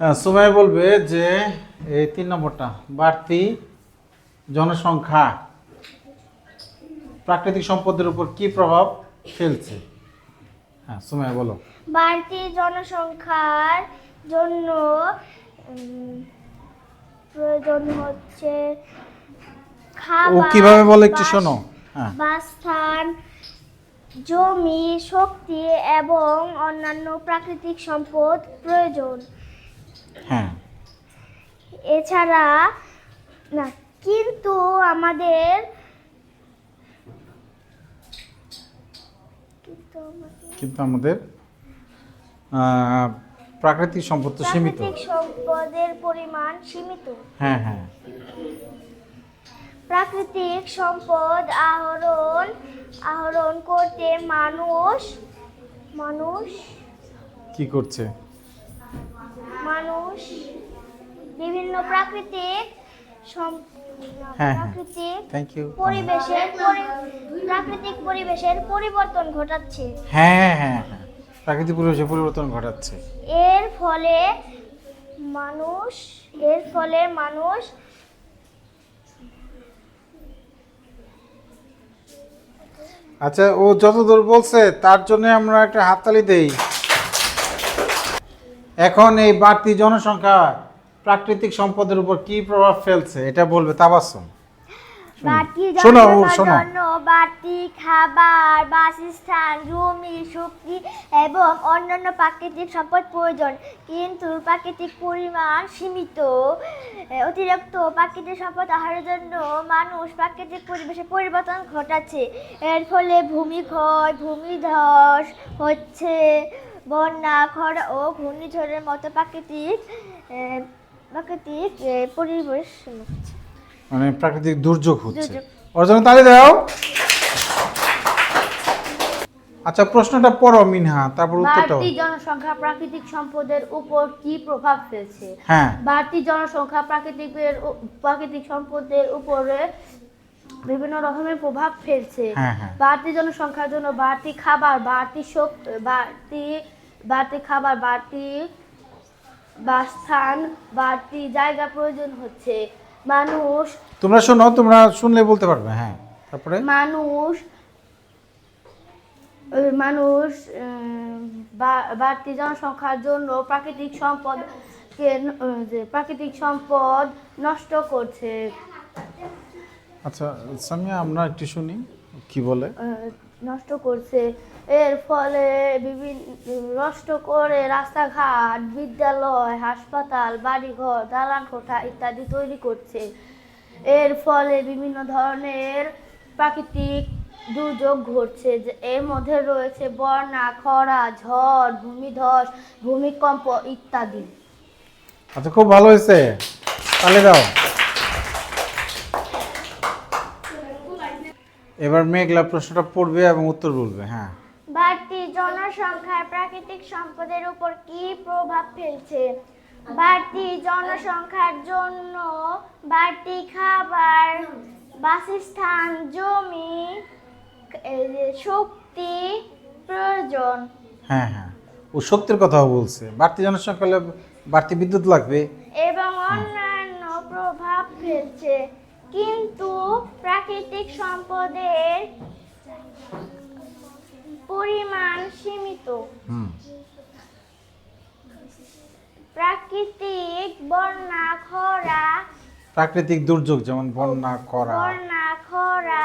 হ্যাঁ, সুমাই বলবে যে এই তিন নম্বরটা বাড়তি জনসংখ্যা প্রাকৃতিক সম্পদের উপর কি প্রভাব ফেলছে? হ্যাঁ সুমাই বলো। বাড়তি জনসংখ্যার জন্য প্রয়োজন হচ্ছে ও খাবার কীভাবে বলে একটু শোনো। হ্যাঁ। বাসস্থান জমি শক্তি এবং অন্যান্য প্রাকৃতিক সম্পদ প্রয়োজন। হ্যাঁ। এছাড়া না কিন্তু আমাদের কিন্তু আমাদের প্রাকৃতিক সম্পদ তো সীমিত। প্রাকৃতিক সম্পদের পরিমাণ সীমিত। হ্যাঁ হ্যাঁ। প্রাকৃতিক সম্পদ আহরণ আহরণ করতে মানুষ মানুষ কি করছে? মানুষ বিভিন্ন প্রাকৃতিক সম- হ্যাঁ। প্রাকৃতিক পরিবেশের পরি- প্রাকৃতিক পরিবেশের পরিবর্তন ঘটাচ্ছে। হ্যাঁ হ্যাঁ হ্যাঁ প্রাকৃতিক পরিবর্তন ঘটাচ্ছে। এর ফলে মানুষ এর ফলে মানুষ আচ্ছা ও যতদূর বলছে, তার জন্য আমরা একটা হাততালি দেই। এখন এই বাড়তি জনসংখ্যা প্রাকৃতিক সম্পদের উপর কি প্রভাব ফেলছে, এটা বলবে তাবাসুম বাড়তি শোনো, ও জনসংখ্যার জন্য বাড়তি খাবার বাসস্থান জমি শক্তি এবং অন্যান্য প্রাকৃতিক সম্পদ প্রয়োজন। কিন্তু প্রাকৃতিক পরিমাণ সীমিত। অতিরিক্ত প্রাকৃতিক সম্পদ আহারের জন্য মানুষ প্রাকৃতিক পরিবেশে পরিবর্তন ঘটাচ্ছে। এর ফলে ভূমিক্ষয় ভূমিধস হচ্ছে বন্যা খরা ও ঘূর্ণিঝড়ের মতো প্রাকৃতিক প্রাকৃতিক পরিবেশ। মানে প্রাকৃতিক দুর্যোগ হচ্ছে। ওর জন্য তালি দাও। আচ্ছা প্রশ্নটা পড়ো মিনহা তারপর উত্তরটা বাড়তি জনসংখ্যা প্রাকৃতিক সম্পদের উপর কি প্রভাব ফেলছে? হ্যাঁ। বাড়তি জনসংখ্যা প্রাকৃতিকের উ- প্রাকৃতিক সম্পদের উপরে বিভিন্ন রকমের প্রভাব ফেলছে। হ্যাঁ, হ্যাঁ। বাড়তি জনসংখ্যার জন্য বাড়তি খাবার বাড়তি শক- বাড়তি বাড়তি খাবার বাড়তি বাসস্থান বাড়তি জায়গা প্রয়োজন হচ্ছে। মানুষ তোমরা শোনো তোমরা শুনলে বলতে পারবে হ্যাঁ। তারপরে? মানুষ মানুষ বাড়তি জনসংখ্যার জন্য প্রাকৃতিক যে প্রাকৃতিক সম্পদ নষ্ট করছে। আচ্ছা সামিয়া আমরা একটু শুনি কি বলে? নষ্ট করছে। এর ফলে বিভিন্ন নষ্ট করে রাস্তাঘাট, বিদ্যালয়, হাসপাতাল, বাড়িঘর দালান কোঠা ইত্যাদি তৈরি করছে। এর ফলে বিভিন্ন ধরনের প্রাকৃতিক দুর্যোগ ঘটছে। এর মধ্যে রয়েছে বন্যা, খরা, ঝড়, ভূমিধস, ভূমিকম্প ইত্যাদি। আচ্ছা খুব ভালো হয়েছে। তাহলে দাও। এবার মেঘলা প্রশ্নটা পড়বে এবং উত্তর বলবে হ্যাঁ। বাড়তি জনসংখ্যার প্রাকৃতিক সম্পদের উপর কি প্রভাব ফেলছে? বাড়তি জনসংখ্যার জন্য বাড়তি খাবার বাসস্থান জমি শক্তি প্রয়োজন। হ্যাঁ হ্যাঁ। ও শক্তির কথা বলছে। বাড়তি জনসংখ্যা হলে বাড়তি বিদ্যুৎ লাগবে। এবং অন্যান্য প্রভাব ফেলছে। কিন্তু প্রাকৃতিক সম্পদের পরিমাণ সীমিত। প্রাকৃতিক বন্যা খরা। প্রাকৃতিক দুর্যোগ যেমন বন্যা খরা। বন্যা খরা।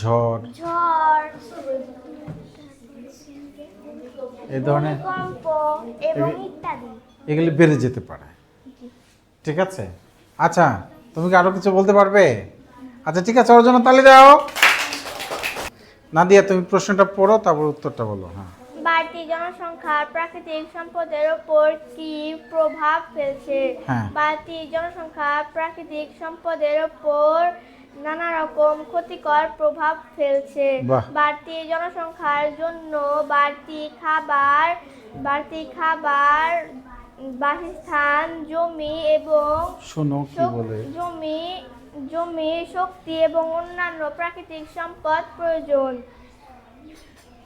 ঝড়। ঝড়। এই ধরনের এবং ইত্যাদি। এগুলি বেড়ে যেতে পারে। ঠিক আছে? আচ্ছা তুমি কি আরও কিছু বলতে পারবে? আচ্ছা ঠিক আছে ওর জন্য তালি দাও। নাদিয়া তুমি প্রশ্নটা পড়ো তারপর উত্তরটা বলো হ্যাঁ। বাড়তি জনসংখ্যার প্রাকৃতিক সম্পদের উপর কি প্রভাব ফেলছে? হ্যাঁ। বাড়তি জনসংখ্যা প্রাকৃতিক সম্পদের উপর নানা রকম ক্ষতিকর প্রভাব ফেলছে। বাড়তি জনসংখ্যার জন্য বাড়তি খাবার বাড়তি খাবার বাসস্থান জমি এবং শোনো কি বলে? জমি জমি শক্তি এবং অন্যান্য প্রাকৃতিক সম্পদ প্রয়োজন।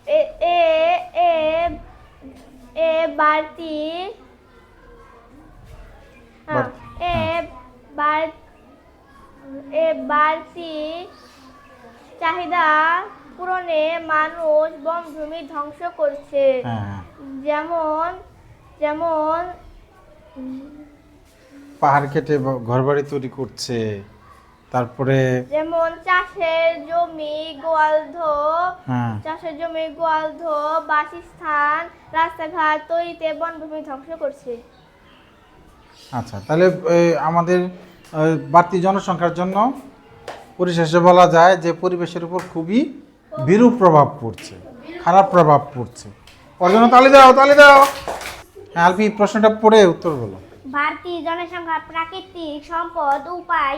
এ এ এ বাড়তি হ্যাঁ, এ বাড়- এ বাড়তি চাহিদা পূরণে মানুষ বনভূমি ধ্বংস করছে। হ্যাঁ। হ্যাঁ যেমন যেমন পাহাড় কেটে ঘর বাড়ি তৈরি করছে। তারপরে যেমন চাষের জমি গোয়ালধ হ্যাঁ। চাষের জমি গোয়ালধ বাসস্থান রাস্তাঘাট তৈরিতে বনভূমি ধ্বংস করছে। আচ্ছা তাহলে আমাদের বাড়তি জনসংখ্যার জন্য পরিশেষে বলা যায় যে পরিবেশের উপর খুবই বিরূপ প্রভাব পড়ছে খারাপ প্রভাব পড়ছে। ওর জন্য তালি দাও তালি দাও। হ্যাঁ আলপি প্রশ্নটা পড়ে উত্তর বলো। ভারতীয় জনসংখ্যা প্রাকৃতিক সম্পদ উপায়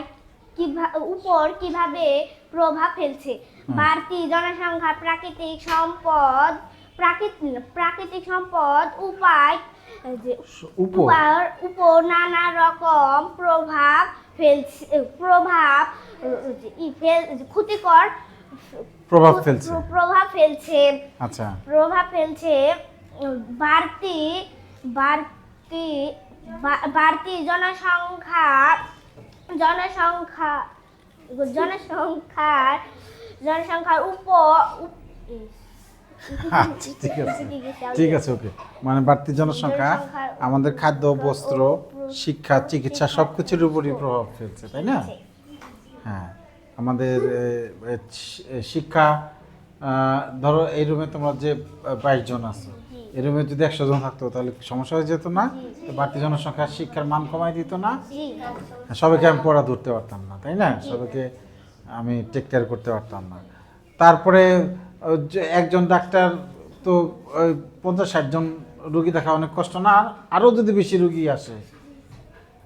উপর কীভাবে প্রভাব ফেলছে? ভারতীয় জনসংখ্যা প্রাকৃতিক সম্পদ প্রাকৃতিক প্রাকৃতিক সম্পদ উপায় উপর। উপর নানা রকম প্রভাব ফেলছে প্রভাব ক্ষতিকর প্রভাব ফেলছে। প্রভাব ফেলছে। আচ্ছা। প্রভাব ফেলছে বাড়তি বাড়তি বাড়তি জনসংখ্যা জনসংখ্যা জনসংখ্যার জনসংখ্যার উপ- আচ্ছা ঠিক আছে ঠিক আছে ওকে। মানে বাড়তি জনসংখ্যা আমাদের খাদ্য বস্ত্র শিক্ষা চিকিৎসা সব কিছুর উপরই প্রভাব ফেলছে তাই না? হ্যাঁ আমাদের শিক্ষা ধরো এই রুমে তোমরা যে বাইশ জন আছো এই রুমে যদি একশো জন থাকতো তাহলে সমস্যা হয়ে যেত না? বাড়তি জনসংখ্যা শিক্ষার মান কমাই দিত না? সবাইকে আমি পড়া ধরতে পারতাম না তাই না? সবাইকে আমি টেক কেয়ার করতে পারতাম না। তারপরে একজন ডাক্তার তো ওই পঞ্চাশ ষাট জন রুগী দেখা অনেক কষ্ট না? আর আরও যদি বেশি রুগী আসে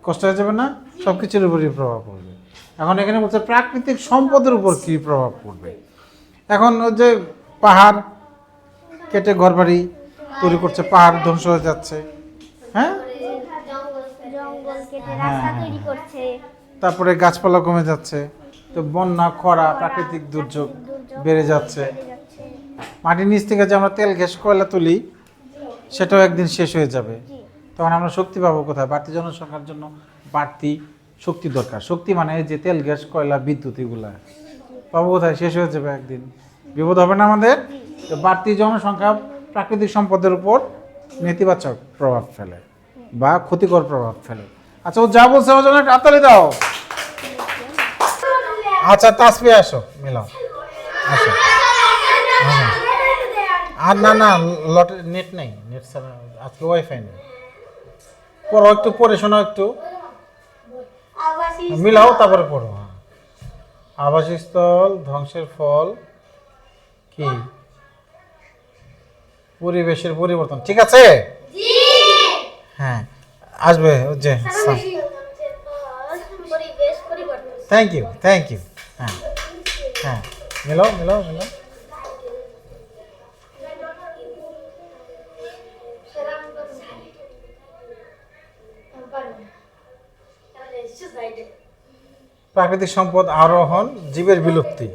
কষ্ট হয়ে যাবে না? সব কিছুর উপরই প্রভাব পড়বে। এখন এখানে বলছে প্রাকৃতিক সম্পদের উপর কী প্রভাব পড়বে? এখন ওই যে পাহাড় কেটে ঘরবাড়ি তৈরি করছে পাহাড় ধ্বংস হয়ে যাচ্ছে। হ্যাঁ? হ্যাঁ, হ্যাঁ। তারপরে গাছপালা কমে যাচ্ছে। তো বন্যা খরা প্রাকৃতিক দুর্যোগ বেড়ে যাচ্ছে। মাটির নিচ থেকে যে আমরা তেল গ্যাস কয়লা তুলি সেটাও একদিন শেষ হয়ে যাবে। তখন আমরা শক্তি পাবো কোথায়? বাড়তি জনসংখ্যার জন্য বাড়তি শক্তি দরকার। শক্তি মানে যে তেল গ্যাস কয়লা বিদ্যুৎ এগুলা। পাবো কোথায়? শেষ হয়ে যাবে একদিন। বিপদ হবে না আমাদের? তো বাড়তি জনসংখ্যা প্রাকৃতিক সম্পদের উপর নেতিবাচক প্রভাব ফেলে বা ক্ষতিকর প্রভাব ফেলে। আচ্ছা ও যা বলছে ওর জন্য হাততালি দাও। আচ্ছা তাসফি আসো, মিলাও। হ্যাঁ। আর না না, লটে নেট নেই, নেট ছাড়া আজকে ওয়াইফাই নেই। পড়ো একটু, পড়ে শোনাও একটু। মিলাও, তারপরে পড়ো হ্যাঁ। আবাসস্থল ধ্বংসের ফল কি? পরিবেশের পরিবর্তন ঠিক আছে? হ্যাঁ আসবে যে থ্যাংক ইউ থ্যাংক ইউ হ্যাঁ হ্যাঁ মিলাও মিলাও মিলাও প্রাকৃতিক সম্পদ আরোহণ জীবের বিলুপ্তি।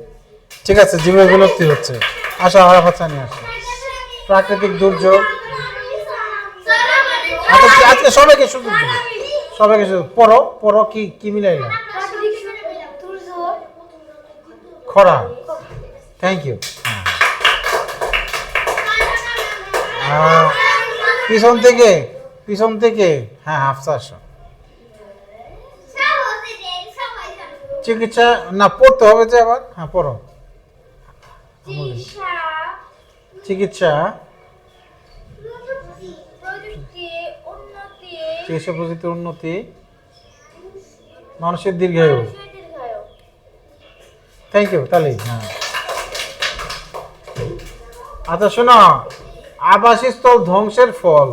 ঠিক আছে জীবের বিলুপ্তি হচ্ছে। আসা হারা বাচ্চা নিয়ে আসো প্রাকৃতিক দুর্যোগ। আচ্ছা, আজকে সবাইকে সুযোগ দিবি সবাইকে সুযোগ পড়ো পড়ো কি কি মিলাইলাম খরা। থ্যাংক ইউ পিছন থেকে পিছন থেকে। হ্যাঁ হাফসা আসো। চিকিৎসা না পড়তে হবে যে আবার। হ্যাঁ পড়ো। চিকিৎসা। চিকিৎসা প্রযুক্তির উন্নতি? মানুষের দীর্ঘায়ু। থ্যাংক ইউ তাহলে। হ্যাঁ। আচ্ছা শোনো। আবাসস্থল ধ্বংসের ফল।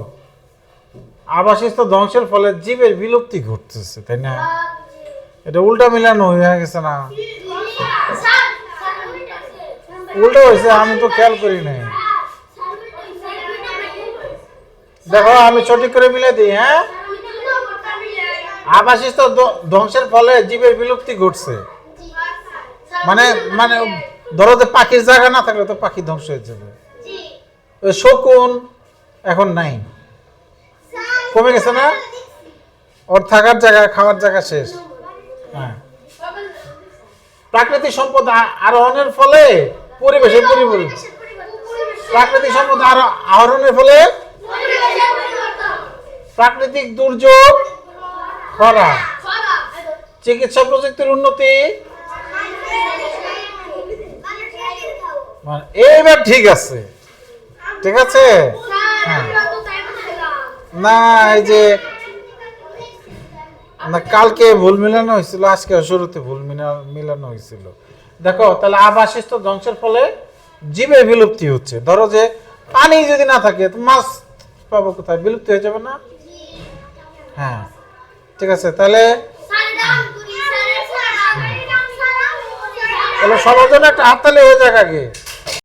আবাসস্থল ধ্বংসের ফলে জীবের বিলুপ্তি ঘটতেছে তাই না? এটা উল্টা মিলানো হয়ে গেছে না? উল্টো হয়েছে আমি তো খেয়াল করি নাই। দেখো আমি সঠিক করে মিলে দিই হ্যাঁ? আবাসস্থল ধ্ব- ধ্বংসের ফলে জীবের বিলুপ্তি ঘটছে। মানে মানে ধরো যে পাখির জায়গা না থাকলে তো পাখি ধ্বংস হয়ে যাবে। শকুন এখন নাই। কমে গেছে না? ওর থাকার জায়গা খাওয়ার জায়গা শেষ। হ্যাঁ। প্রাকৃতিক সম্পদ আরোহণের ফলে পরিবেশের পরিবর্তন। প্রাকৃতিক সম্পদ আরো- আহরণের ফলে প্রাকৃতিক দুর্যোগ, খরা। চিকিৎসা প্রযুক্তির উন্নতি। মানে এইবার ঠিক আছে। ঠিক আছে? না, এই যে, না, কালকে ভুল মিলানো হয়েছিল, আজকে শুরুতে ভুল মিলানো হয়েছিল। দেখো, তাহলে আবাসিস্থ ধ্বংসের ফলে জীবের বিলুপ্তি হচ্ছে। ধরো যে পানি যদি না থাকে মাছ পাবো কোথায়? বিলুপ্ত হয়ে যাবে না? হ্যাঁ। ঠিক আছে তাহলে তাহলে সবার জন্য একটা হাততালি হয়ে যাক আগে।